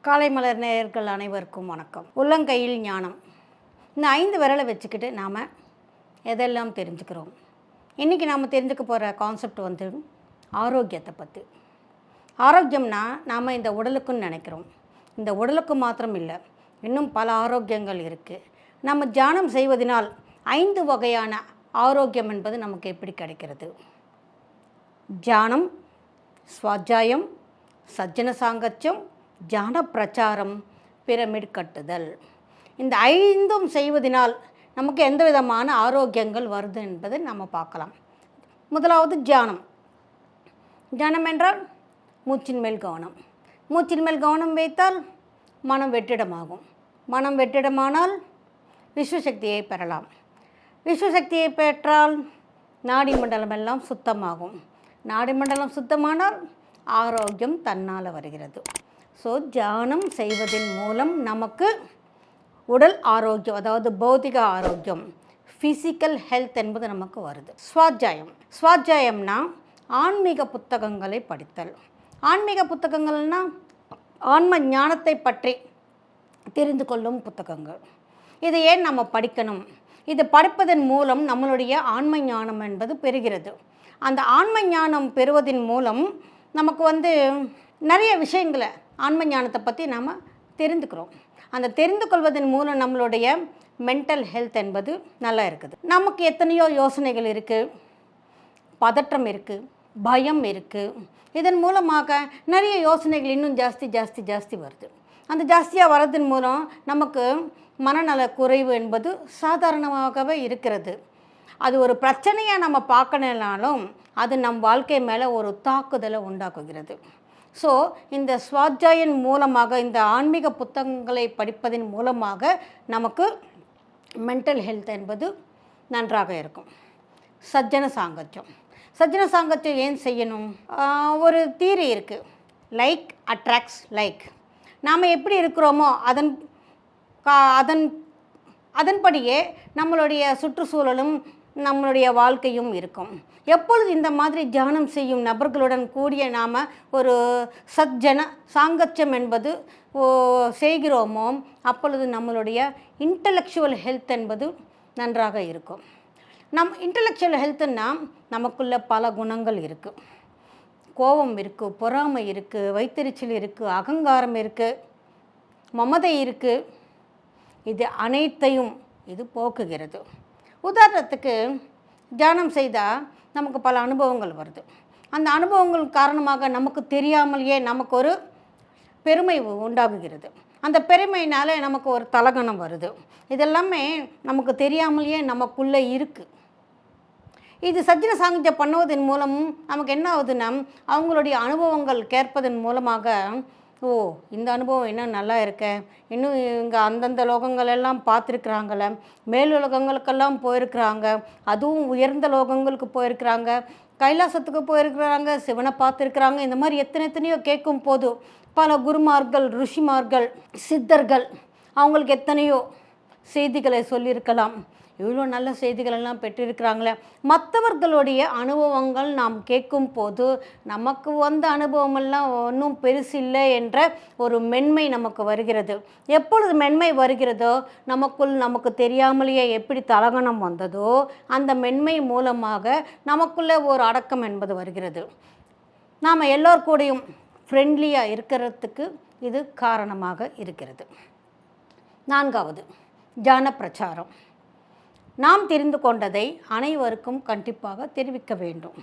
காலை மலர் நேயர்கள் அனைவருக்கும் வணக்கம். உள்ளங்கையில் ஞானம். இந்த ஐந்து விரலை வச்சுக்கிட்டு நாம் எதெல்லாம் தெரிஞ்சுக்கிறோம்? இன்றைக்கி நாம் தெரிஞ்சுக்க போகிற கான்செப்ட் வந்து ஆரோக்கியத்தை பற்றி ஆரோக்கியம்னா நாம் இந்த உடலுக்குன்னு நினைக்கிறோம். இந்த உடலுக்கு மாத்திரம் இல்லை இன்னும் பல ஆரோக்கியங்கள் இருக்குது நம்ம தியானம் செய்வதனால் ஐந்து வகையான ஆரோக்கியம் என்பது நமக்கு எப்படி கிடைக்கிறது? தியானம் ஸ்வாத்தியாயம் சஜ்ஜன சாங்கத்தியம் ஜான பிரச்சாரம் பிரமிட் கட்டுதல். இந்த ஐந்தும் செய்வதனால் நமக்கு எந்த விதமான ஆரோக்கியங்கள் வருது என்பதை நம்ம பார்க்கலாம். முதலாவது தியானம். தியானம் என்றால் மூச்சின் மேல் கவனம். மூச்சின் மேல் கவனம் வைத்தால் மனம் வெற்றிடமாகும். மனம் வெற்றிடமானால் விஸ்வசக்தியை பெறலாம். விஸ்வசக்தியை பெற்றால் நாடி மண்டலம் எல்லாம் சுத்தமாகும். நாடிமண்டலம் சுத்தமானால் ஆரோக்கியம் தன்னால் வருகிறது. ஸோ தியானம் செய்வதன் மூலம் நமக்கு உடல் ஆரோக்கியம் அதாவது பௌதிக ஆரோக்கியம் ஃபிசிக்கல் ஹெல்த் என்பது நமக்கு வருது. சுவாத்தியாயம். சுவாத்தியாயம்னா ஆன்மீக புத்தகங்களை படித்தல். ஆன்மீக புத்தகங்கள்னா ஆன்ம ஞானத்தை பற்றி தெரிந்து கொள்ளும் புத்தகங்கள். இதை ஏன் நம்ம படிக்கணும்? இது படிப்பதன் மூலம் நம்மளுடைய ஆன்ம ஞானம் என்பது பெறுகிறது. அந்த ஆன்ம ஞானம் பெறுவதன் மூலம் நமக்கு வந்து நிறைய விஷயங்களை ஆன்ம ஞானத்தை பற்றி நாம் தெரிந்துக்கிறோம். அந்த தெரிந்து கொள்வதன் மூலம் நம்மளுடைய மென்டல் ஹெல்த் என்பது நல்லா இருக்குது. நமக்கு எத்தனையோ யோசனைகள் இருக்குது பதற்றம் இருக்குது பயம் இருக்குது இதன் மூலமாக நிறைய யோசனைகள் இன்னும் ஜாஸ்தி ஜாஸ்தி ஜாஸ்தி வருது. அந்த ஜாஸ்தியாக வர்றதன் மூலம் நமக்கு மனநல குறைவு என்பது சாதாரணமாகவே இருக்கிறது. அது ஒரு பிரச்சனையாக நம்ம பார்க்கணுனாலும் அது நம் வாழ்க்கை மேலே ஒரு தாக்குதலை உண்டாக்குகிறது. ஸோ இந்த சுவாத்தியாயின் மூலமாக இந்த ஆன்மீக புத்தகங்களை படிப்பதன் மூலமாக நமக்கு மென்டல் ஹெல்த் என்பது நன்றாக இருக்கும். சஜ்ஜன சாங்கத்தியம். சஜ்ஜன சாங்கத்தியம் ஏன் செய்யணும்? ஒரு தீரி இருக்குது லைக் அட்ராக்ட்ஸ் லைக் நாம் எப்படி இருக்கிறோமோ அதன் கா அதன் அதன்படியே நம்மளுடைய சுற்றுச்சூழலும் நம்மளுடைய வாழ்க்கையும் இருக்கும். எப்பொழுது இந்த மாதிரி தியானம் செய்யும் நபர்களுடன் கூடிய நாம் ஒரு சஜ்ஜன சாங்கத்தியம் என்பது ஓ, செய்கிறோமோ அப்பொழுது நம்மளுடைய இன்டலெக்சுவல் ஹெல்த் என்பது நன்றாக இருக்கும். நம் இன்டலெக்சுவல் ஹெல்த்துன்னா நமக்குள்ள பல குணங்கள் இருக்குது கோபம் இருக்குது பொறாமை இருக்குது வைத்தறிச்சல் இருக்குது அகங்காரம் இருக்குது மமதை இருக்குது இது அனைத்தையும் இது போக்குகிறது. உதாரணத்துக்கு தியானம் செய்தால் நமக்கு பல அனுபவங்கள் வருது. அந்த அனுபவங்கள் காரணமாக நமக்கு தெரியாமலேயே நமக்கு ஒரு பெருமை உண்டாகுகிறது. அந்த பெருமையினால நமக்கு ஒரு தலகணம் வருது. இதெல்லாமே நமக்கு தெரியாமலேயே நமக்குள்ளே இருக்குது இது சஜ்ஜன சாங்கித்யம் பண்ணுவதன் மூலம் நமக்கு என்ன ஆகுதுன்னா அவங்களுடைய அனுபவங்கள் கேட்பதன் மூலமாக ஓ இந்த அனுபவம் என்ன நல்லா இருக்க. இன்னும் இங்கே அந்தந்த லோகங்கள் எல்லாம் பார்த்துருக்குறாங்கள. மேலுலகங்களுக்கெல்லாம் போயிருக்கிறாங்க. அதுவும் உயர்ந்த லோகங்களுக்கு போயிருக்கிறாங்க. கைலாசத்துக்கு போயிருக்கிறாங்க. சிவனை பார்த்துருக்குறாங்க. இந்த மாதிரி எத்தனை எத்தனையோ கேட்கும் போது பல குருமார்கள் ருஷிமார்கள் சித்தர்கள் அவங்களுக்கு எத்தனையோ செய்திகளை சொல்லியிருக்கலாம். இவ்வளோ நல்ல செய்திகளெல்லாம் பெற்றிருக்கிறாங்களே. மற்றவர்களுடைய அனுபவங்கள் நாம் கேட்கும் போது நமக்கு வந்த அனுபவமெல்லாம் ஒன்றும் பெருசில்லை என்ற ஒரு மென்மை நமக்கு வருகிறது. எப்பொழுது மென்மை வருகிறதோ நமக்குள் நமக்கு தெரியாமலேயே எப்படி தலகணம் வந்ததோ அந்த மென்மை மூலமாக நமக்குள்ளே ஒரு அடக்கம் என்பது வருகிறது. நாம் எல்லோர் கூடயும் ஃப்ரெண்ட்லியாக இருக்கிறதுக்கு இது காரணமாக இருக்கிறது. நான்காவது ஜான பிரச்சாரம் நாம் தெரிந்து கொண்டதை அனைவருக்கும் கண்டிப்பாக தெரிவிக்க வேண்டும்.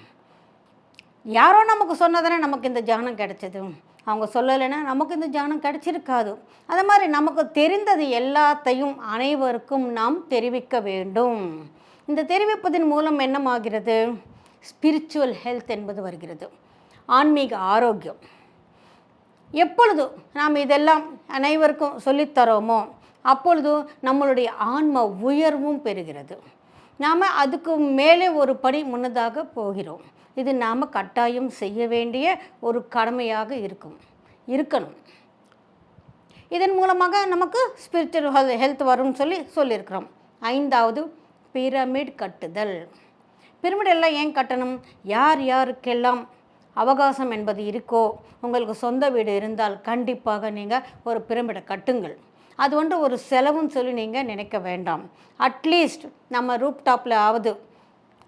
யாரோ நமக்கு சொன்னதானே நமக்கு இந்த ஜானம் கிடைச்சது. அவங்க சொல்லலைன்னா நமக்கு இந்த ஜானம் கிடைச்சிருக்காது. அது மாதிரி நமக்கு தெரிந்தது எல்லாத்தையும் அனைவருக்கும் நாம் தெரிவிக்க வேண்டும். இந்த தெரிவிப்பதன் மூலம் என்னமாகிறது? ஸ்பிரிச்சுவல் ஹெல்த் என்பது வருகிறது. ஆன்மீக ஆரோக்கியம். எப்பொழுது நாம் இதெல்லாம் அனைவருக்கும் சொல்லித்தரோமோ அப்பொழுது நம்மளுடைய ஆன்ம உயர்வும் பெறுகிறது. நாம் அதுக்கு மேலே ஒரு படி முன்னதாக போகிறோம். இது நாம் கட்டாயம் செய்ய வேண்டிய ஒரு கடமையாக இருக்கும். இருக்கணும். இதன் மூலமாக நமக்கு ஸ்பிரிச்சுவல் ஹெல்த் வரும்னு சொல்லி சொல்லியிருக்கிறோம். ஐந்தாவது பிரமிட் கட்டுதல். பிரமிட் எல்லாம் ஏன் கட்டணும்? யார் யாருக்கெல்லாம் அவகாசம் என்பது இருக்கோ உங்களுக்கு சொந்த வீடு இருந்தால் கண்டிப்பாக நீங்கள் ஒரு பிரமிடை கட்டுங்கள். அது வந்து ஒரு செலவுன்னு சொல்லி நீங்கள் நினைக்க வேண்டாம். அட்லீஸ்ட் நம்ம ரூப் டாப்பில் ஆகுது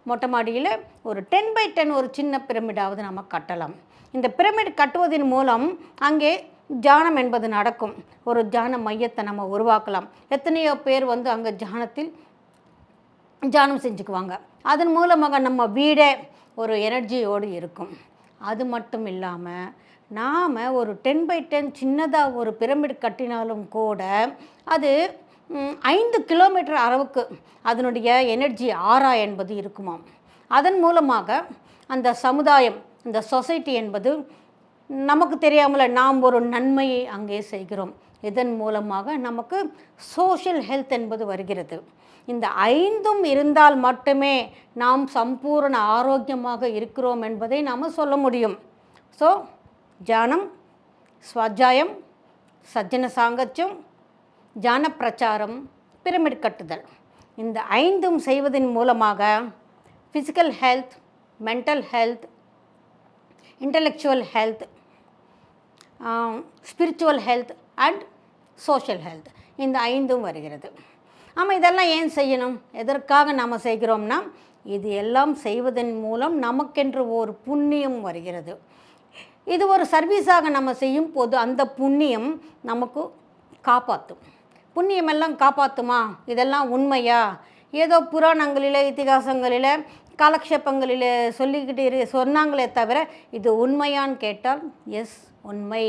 மொட்டை மாடியில் ஒரு டென் பை டென் ஒரு சின்ன பிரமிடாவது நம்ம கட்டலாம். இந்த பிரமிட் கட்டுவதன் மூலம் அங்கே ஜானம் என்பது நடக்கும். ஒரு ஜான மையத்தை நம்ம உருவாக்கலாம். எத்தனையோ பேர் வந்து அங்கே ஜானத்தில் ஜானம் செஞ்சுக்குவாங்க. அதன் மூலமாக நம்ம வீடே ஒரு எனர்ஜியோடு இருக்கும். அது மட்டும் இல்லாமல் நாம் ஒரு டென் பை டென் சின்னதாக ஒரு பிரமிட் கட்டினாலும் கூட அது ஐந்து கிலோமீட்டர் அளவுக்கு அதனுடைய எனர்ஜி ஆறா என்பது இருக்குமாம். அதன் மூலமாக அந்த சமுதாயம் இந்த சொசைட்டி என்பது நமக்கு தெரியாமல் நாம் ஒரு நன்மையை அங்கே செய்கிறோம். இதன் மூலமாக நமக்கு சோஷியல் ஹெல்த் என்பது வருகிறது. இந்த ஐந்தும் இருந்தால் மட்டுமே நாம் சம்பூரண ஆரோக்கியமாக இருக்கிறோம் என்பதை நாம் சொல்ல முடியும். ஸோ ஜானம் சுவாத்தியாயம் சஜ்ஜன சாங்கத்தியம் ஜான பிரச்சாரம் பிரமிட் கட்டுதல். இந்த ஐந்தும் செய்வதன் மூலமாக physical health mental health intellectual health spiritual health and social health இந்த ஐந்தும் வருகிறது. ஆமாம் இதெல்லாம் ஏன் செய்யணும்? எதற்காக நாம் செய்கிறோம்னா இது எல்லாம் செய்வதன் மூலம் நமக்கென்று ஒரு புண்ணியம் வருகிறது. இது ஒரு சர்வீஸாக நம்ம செய்யும் போது அந்த புண்ணியம் நமக்கு காப்பாற்றும் புண்ணியம் எல்லாம் காப்பாற்றுமா இதெல்லாம் உண்மையா? ஏதோ புராணங்களில் இத்திகாசங்களில் காலக்ஷேபங்களில் சொல்லிக்கிட்டு சொன்னாங்களே தவிர இது உண்மையான்னு கேட்டால் எஸ் உண்மை.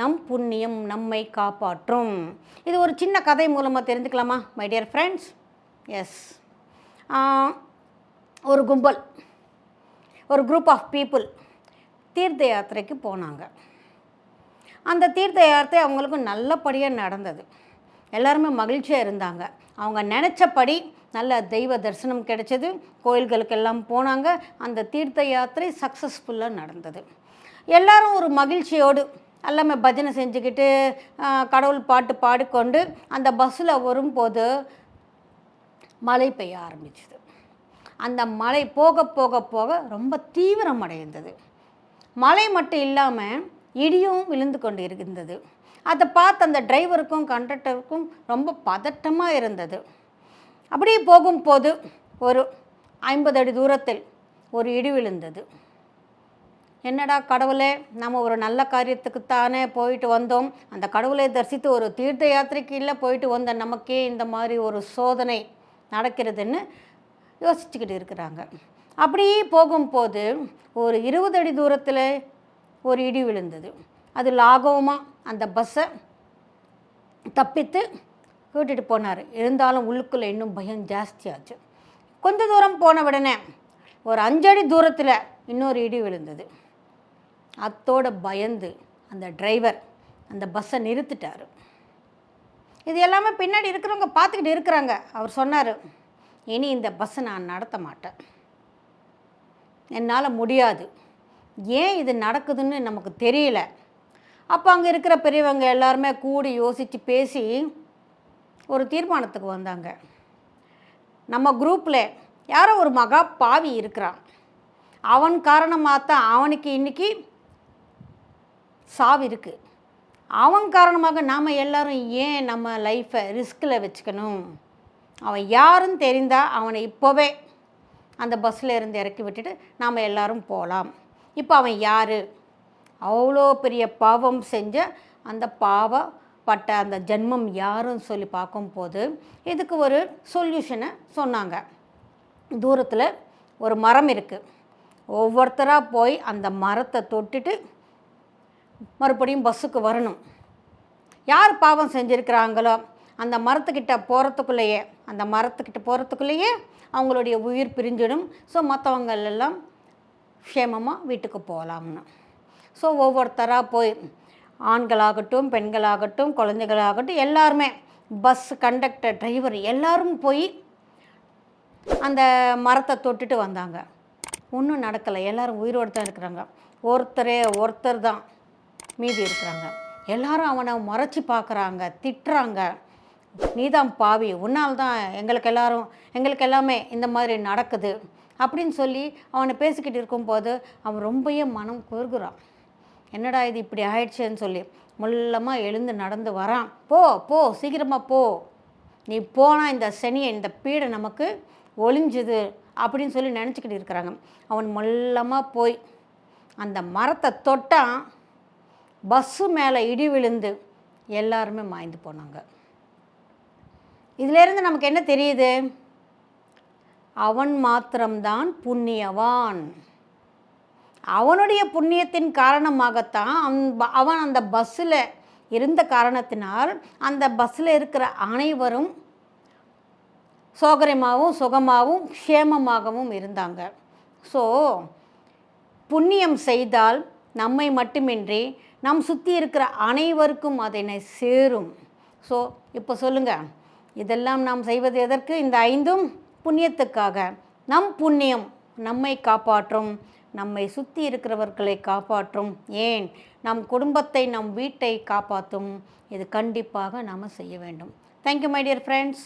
நம் புண்ணியம் நம்மை காப்பாற்றும். இது ஒரு சின்ன கதை மூலமாக தெரிஞ்சுக்கலாமா மை டியர் ஃப்ரெண்ட்ஸ் எஸ் ஒரு கும்பல். ஒரு குரூப் ஆஃப் பீப்புள் தீர்த்த யாத்திரைக்கு போனாங்க. அந்த தீர்த்த யாத்திரை அவங்களுக்கு நல்லபடியாக நடந்தது. எல்லாருமே மகிழ்ச்சியாக இருந்தாங்க. அவங்க நினச்சபடி நல்ல தெய்வ தரிசனம் கிடைச்சது. கோயில்களுக்கெல்லாம் போனாங்க. அந்த தீர்த்த யாத்திரை சக்ஸஸ்ஃபுல்லாக நடந்தது. எல்லாரும் ஒரு மகிழ்ச்சியோடு எல்லாமே பஜனை செஞ்சுக்கிட்டு கடவுள் பாட்டு பாடிக்கொண்டு அந்த பஸ்ஸில் வரும்போது மழை பெய்ய ஆரம்பிச்சுது. அந்த மழை போக போக போக ரொம்ப தீவிரமடைந்தது. மழை மட்டும் இல்லாமல் இடியும் விழுந்து கொண்டு இருந்தது. அதை பார்த்து அந்த டிரைவருக்கும் கண்டக்டருக்கும் ரொம்ப பதட்டமாக இருந்தது. அப்படியே போகும்போது ஒரு ஐம்பது அடி தூரத்தில் ஒரு இடி விழுந்தது. என்னடா கடவுளே நம்ம ஒரு நல்ல காரியத்துக்குத்தானே போயிட்டு வந்தோம். அந்த கடவுளை தரிசித்து ஒரு தீர்த்த யாத்திரைக்கு இல்லை போயிட்டு வந்த நமக்கே இந்த மாதிரி ஒரு சோதனை நடக்கிறதுன்னு யோசிச்சுக்கிட்டு இருக்கிறாங்க. அப்படியே போகும்போது ஒரு இருபது அடி தூரத்தில் ஒரு இடி விழுந்தது. அது லாகவமாக அந்த பஸ்ஸை தப்பித்து கூட்டிகிட்டு போனார். இருந்தாலும் உள்ளுக்குள்ளே இன்னும் பயம் ஜாஸ்தியாச்சு கொஞ்ச தூரம் போன உடனே ஒரு அஞ்சடி தூரத்தில் இன்னொரு இடி விழுந்தது. அத்தோட பயந்து அந்த டிரைவர் அந்த பஸ்ஸை நிறுத்திட்டார். இது எல்லாமே பின்னாடி இருக்கிறவங்க பார்த்துக்கிட்டு இருக்கிறாங்க. அவர் சொன்னார் இனி இந்த பஸ்ஸை நான் நடத்த மாட்டேன். என்னால் முடியாது. ஏன் இது நடக்குதுன்னு நமக்கு தெரியல. அப்போ அங்கே இருக்கிற பெரியவங்க எல்லாருமே கூடி யோசித்து பேசி ஒரு தீர்மானத்துக்கு வந்தாங்க. நம்ம குரூப்பில் யாரோ ஒரு மகா பாவி இருக்கிறான். அவன் காரணமாக தான் அவனுக்கு இன்னைக்கு சாவு இருக்குது அவன் காரணமாக நாம் எல்லோரும் ஏன் நம்ம லைஃப்பை ரிஸ்கில் வச்சுக்கணும்? அவன் யாருன்னு தெரிந்தால் அவனை இப்போவே அந்த பஸ்ஸில் இருந்து இறக்கி விட்டுட்டு நாம் எல்லோரும் போகலாம் இப்போ அவன் யார்? அவ்வளோ பெரிய பாவம் செஞ்ச அந்த பாவப்பட்ட அந்த ஜென்மம் யாருன்னு சொல்லி பார்க்கும்போது இதுக்கு ஒரு சொல்யூஷனை சொன்னாங்க. தூரத்தில் ஒரு மரம் இருக்குது ஒவ்வொருத்தராக போய் அந்த மரத்தை தொட்டுட்டு மறுபடியும் பஸ்ஸுக்கு வரணும். யார் பாவம் செஞ்சுருக்கிறாங்களோ அந்த மரத்துக்கிட்ட போகிறதுக்குள்ளேயே அந்த மரத்துக்கிட்ட போகிறதுக்குள்ளேயே அவங்களுடைய உயிர் பிரிஞ்சிடும். ஸோ மற்றவங்க எல்லாம் க்ஷேமமாக வீட்டுக்கு போகலாம்னு. ஸோ ஒவ்வொருத்தராக போய் ஆண்களாகட்டும் பெண்களாகட்டும் குழந்தைகளாகட்டும் எல்லாருமே பஸ் கண்டக்டர் டிரைவர் எல்லாரும் போய் அந்த மரத்தை தொட்டுட்டு வந்தாங்க. ஒன்றும் நடக்கலை. எல்லோரும் உயிரோடு தான் இருக்கிறாங்க. ஒருத்தரே ஒருத்தர் தான் மீதி இருக்கிறாங்க. எல்லாரும் அவனை மறைச்சி பார்க்குறாங்க திட்டுறாங்க. நீதான் பாவி உன்னால் தான் எங்களுக்கு எல்லாரும் எங்களுக்கு எல்லாமே இந்த மாதிரி நடக்குது அப்படின்னு சொல்லி அவனை பேசிக்கிட்டு இருக்கும்போது அவன் ரொம்பவே மனம் குறுகுறான். என்னடா இது இப்படி ஆயிடுச்சேன்னு சொல்லி முள்ளமாக எழுந்து நடந்து வரான். போ போ சீக்கிரமாக போ. நீ போனால் இந்த சனியை இந்த பீடை நமக்கு ஒளிஞ்சுது அப்படின்னு சொல்லி நினச்சிக்கிட்டு இருக்கிறாங்க. அவன் மொல்லமாக போய் அந்த மரத்தை தொட்டான். பஸ்ஸு மேலே இடி விழுந்து எல்லாருமே மாய்ந்து போனாங்க. இதிலேருந்து நமக்கு என்ன தெரியுது? அவன் மாத்திரம்தான் புண்ணியவான். அவனுடைய புண்ணியத்தின் காரணமாகத்தான் அவன் அந்த பஸ்ஸில் இருந்த காரணத்தினால் அந்த பஸ்ஸில் இருக்கிற அனைவரும் சோகரமாகவும் சுகமாகவும் க்ஷேமமாகவும் இருந்தாங்க. ஸோ புண்ணியம் செய்தால் நம்மை மட்டுமின்றி நம் சுற்றி இருக்கிற அனைவருக்கும் அதனை சேரும். ஸோ இப்போ சொல்லுங்கள் இதெல்லாம் நாம் செய்வது எதற்கு? இந்த ஐந்தும் புண்ணியத்துக்காக. நம் புண்ணியம் நம்மை காப்பாற்றும் நம்மை சுற்றி இருக்கிறவர்களை காப்பாற்றும். ஏன்? நம் குடும்பத்தை நம் வீட்டை காப்பாற்றும் இது கண்டிப்பாக நாம் செய்ய வேண்டும். Thank you my dear friends